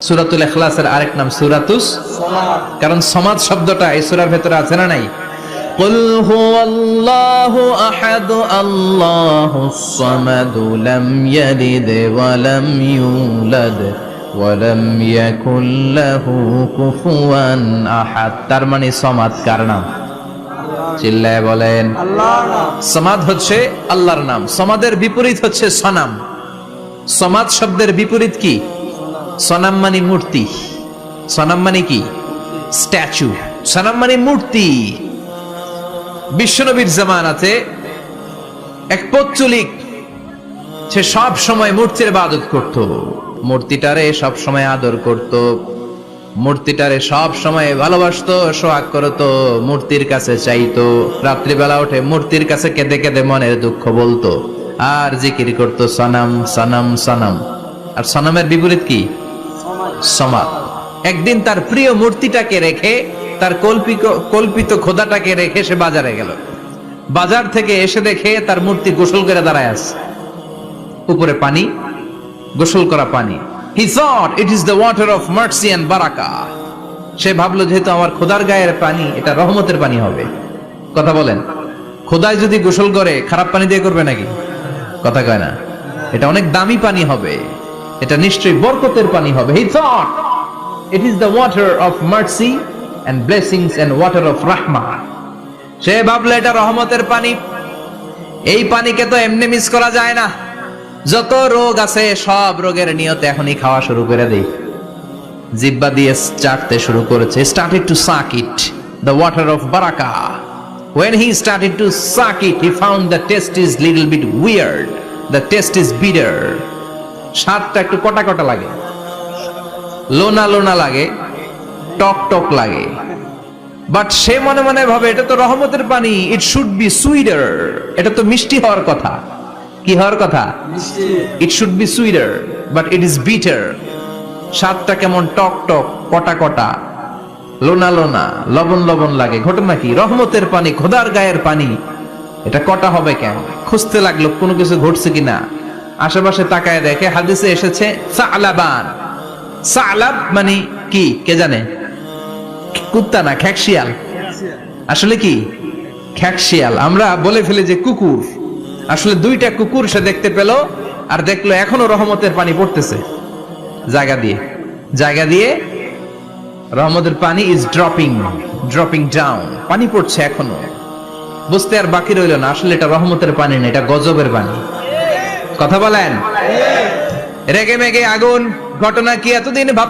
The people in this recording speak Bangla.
সুরাতুল এখলাসের আরেক নাম সুরাতুস কারণ সমাজ শব্দটা এই সুরার ভেতরে আছে না নাই قل هو الله أحد الله الصمد لم يلد ولم يولد ولم يكن له كفوا أحد তার মানে সমাদ কার নাম চিল্লায় বলেন সমাদ হচ্ছে আল্লাহর নাম সমাদের বিপরীত হচ্ছে সনাম সমাদ শব্দের বিপরীত কি সনাম মানে মূর্তি। সনাম মানে কি? স্ট্যাচু। সনাম মানে মূর্তি। বিশ্বনবীর জামানাতে এক পচ্চলিক সে সব সময় মূর্তির ইবাদত করত। মূর্তিটারে সব সময় আদর করত। মূর্তিটারে সব সময় ভালোবাসতো, সোহাগ করতো, মূর্তির কাছে চাইতো। রাত্রিবেলা উঠে মূর্তির কাছে কেঁদে কেঁদে মনের দুঃখ বলতো। আর জিকির করতো সনাম সনাম সনাম আর সনামের বিপরীত কি? সমাদ। একদিন তার প্রিয় মূর্তিটাকে রেখে, তার কল্পিত কল্পিত খোদাটাকে রেখে সে বাজারে গেল। বাজার থেকে এসে দেখে তার মূর্তি গোসল করে দাঁড়ায় আছে। উপরে পানি, গোসল করা পানি। He thought it is the water of mercy and বারাকা সে ভাবলো, যেহেতু আমার খোদার গায়ের পানি, এটা রহমতের পানি হবে। কথা বলেন খোদায় যদি গোসল করে, খারাপ পানি দিয়ে করবে নাকি? কথা কয় না, এটা অনেক দামি পানি হবে। এটা নিশ্চয়ই বরকতের পানি হবে। He thought it is the water of mercy and blessings and water of রাহমা সে ভাবলো, এটা রহমতের পানি। এই পানিকে তো এমনি মিস করা যায় না। যত রোগ আছে, সব রোগের নিয়তে এখনই খাওয়া শুরু করে দেই জিব্বা দিয়ে চাটতে শুরু করেছে। Started to suck it the water of Baraka when he started to suck it, he found the taste is little bit weird, the taste is bitter. স্বাদটা একটু কটা কটা লাগে? লোনা লোনা লাগে টক টক লাগে। বাট সে মনে মনে ভাবে এটা তো রহমতের পানি ইট শুড বি সুইডার এটা তো মিষ্টি হওয়ার কথা। কি হওয়ার কথা? It should be sweeter but it is bitter স্বাদটা কেমন টক টক কটা কটা। লোনা লোনা লবণ লবণ লাগে। ঘটনা কি রহমতের পানি খোদার গায়ের পানি। এটা কটা হবে কেন? খুঁজতে লাগল কোনো কিছু ঘটছে কিনা? আশেপাশে তাকায় দেখে হাদিসে এসেছে সালাবান। সালাব মানে কি? কে জানে? কুত্তা না খ্যাকশিয়াল? আসলে কি? খ্যাকশিয়াল। আমরা বলে ফেলি যে কুকুর। আসলে দুইটা কুকুর সে দেখতে পেল আর দেখল এখনও রহমতের পানি পড়তেছে। জায়গা দিয়ে। জায়গা দিয়ে রহমতের পানি ইজ ড্রপিং ড্রপিং ডাউন পানি পড়ছে এখনও। বুঝতে আর বাকি রইল না। আসলে এটা রহমতের পানি না, এটা গজবের পানি। কথা বলেন। রেগে মেগে আগুন ঘটনা কি এতদিন